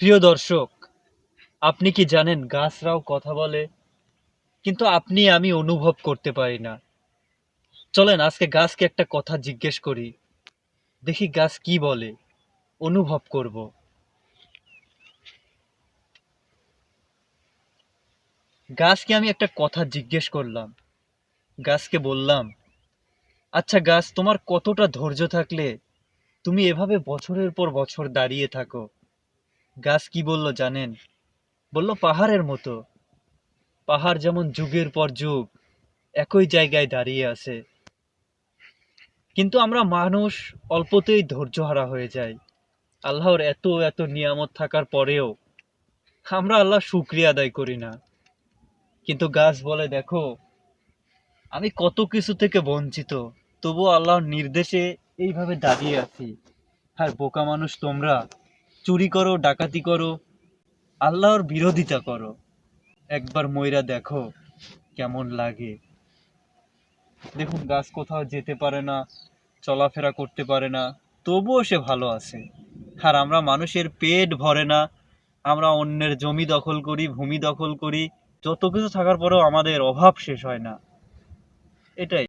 প্রিয় দর্শক, আপনি কি জানেন গাছরাও কথা বলে, কিন্তু আপনি আমি অনুভব করতে পারি না। চলেন, আজকে গাছকে একটা কথা জিজ্ঞেস করি। দেখি গাছ কি বলে, অনুভব করব। গাছকে আমি একটা কথা জিজ্ঞেস করলাম। গাছকে বললাম আচ্ছা গাছ, তোমার কতটা ধৈর্য থাকলে তুমি এভাবে বছরের পর বছর দাঁড়িয়ে থাকো? গাছ কি বলল জানেন? বলল পাহাড়ের মতো। পাহাড় যেমন যুগের পর যুগ, একই জায়গায় দাঁড়িয়ে আছে। কিন্তু আমরা মানুষ অল্পতেই ধৈর্যহারা হয়ে যাই। আল্লাহর এত এত নিয়ামত থাকার পরেও আমরা আল্লাহ শুক্রিয়া আদায় করি না। কিন্তু গাছ বলে, দেখো, আমি কত কিছু থেকে বঞ্চিত, তবুও আল্লাহর নির্দেশে এইভাবে দাঁড়িয়ে আছি। আর বোকা মানুষ তোমরা চুরি করো, ডাকাতি করো, আল্লাহর বিরোধিতা করো। একবার ময়রা দেখো কেমন লাগে। দেখুন, গাছ কোথাও যেতে পারে না, চলাফেরা করতে পারে না, তবুও সে ভালো আছে। আর আমরা মানুষের পেট ভরে না, আমরা অন্যের জমি দখল করি, ভূমি দখল করি, যত কিছু থাকার পরেও আমাদের অভাব শেষ হয় না। এটাই।